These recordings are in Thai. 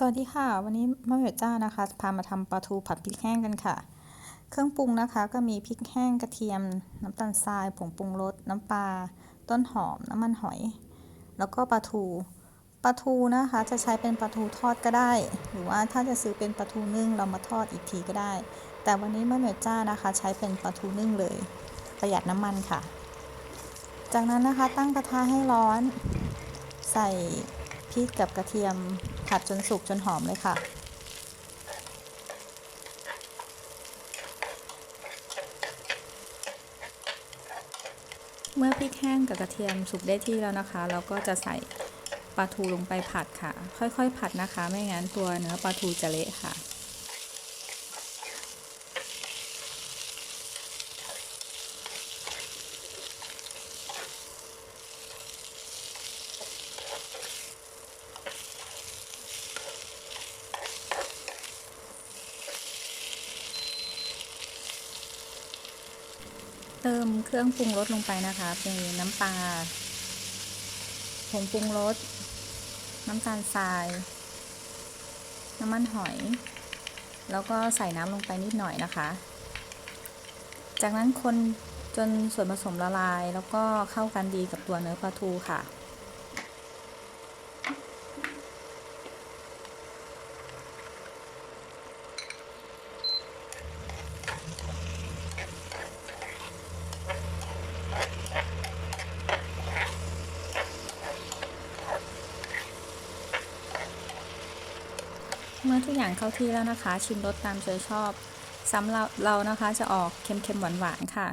สวัสดีค่ะ วันนี้มะเหมียวจ้านะคะพามาทำปลาทูผัดพริกแห้งกันค่ะ เครื่องปรุงนะคะก็มีพริกแห้งกระเทียม น้ำตาลทรายผงปรุงรสน้ำปลาต้นหอมน้ำมันหอย แล้วก็ปลาทูปลาทูนะคะจะใช้เป็นปลาทูทอดก็ได้ หรือว่าถ้าจะซื้อเป็นปลาทูนึ่งเรามาทอดอีกทีก็ได้ แต่วันนี้มะเหมียวจ้านะคะ ใช้เป็นปลาทูนึ่งเลย ประหยัดน้ำมันค่ะ จากนั้นนะคะตั้งกระทะให้ร้อน ใส่พริกกับกระเทียม ผัดจนสุกจนหอมเลยค่ะ เมื่อพริกแห้งกับกระเทียมสุกได้ที่แล้วนะคะ เราก็จะใส่ปลาทูลงไปผัดค่ะ ค่อยๆ ผัดนะคะ ไม่งั้นตัวเนื้อปลาทูจะเละค่ะ ติมเครื่องปรุงรสลงไปนะคะเป็นน้ำปลาผงปรุงรส น้ำตาลทราย น้ำมันหอย แล้วก็ใส่น้ำลงไปนิดหน่อยนะคะ จากนั้นคนจนส่วนผสมละลาย แล้วก็เข้ากันดีกับตัวเนื้อปลาทูค่ะ เมื่อทุกอย่างเข้าที่แล้วนะคะ ชิมรสตามใจชอบซ้ำเราเรานะคะจะออกเค็มๆหวานๆค่ะ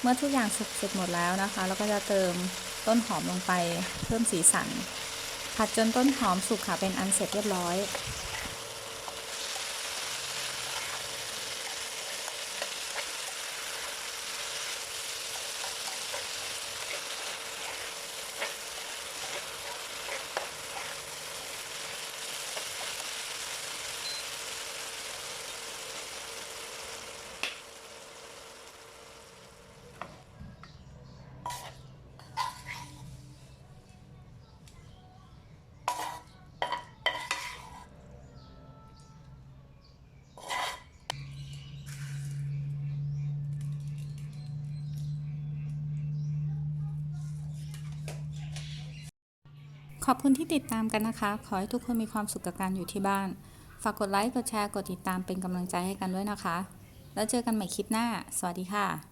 เมื่อทุกอย่างสุกเสร็จหมดแล้วนะคะ เราก็จะเติมต้นหอมลงไปเพิ่มสีสัน ผัดจนต้นหอมสุกค่ะเป็นอันเสร็จเรียบร้อย ขอบคุณที่ติดตามกันนะคะ ขอให้ทุกคนมีความสุขกับการอยู่ที่บ้าน ฝากกดไลค์ กดแชร์ กดติดตามเป็นกำลังใจให้กันด้วยนะคะ แล้วเจอกันใหม่คลิปหน้า สวัสดีค่ะ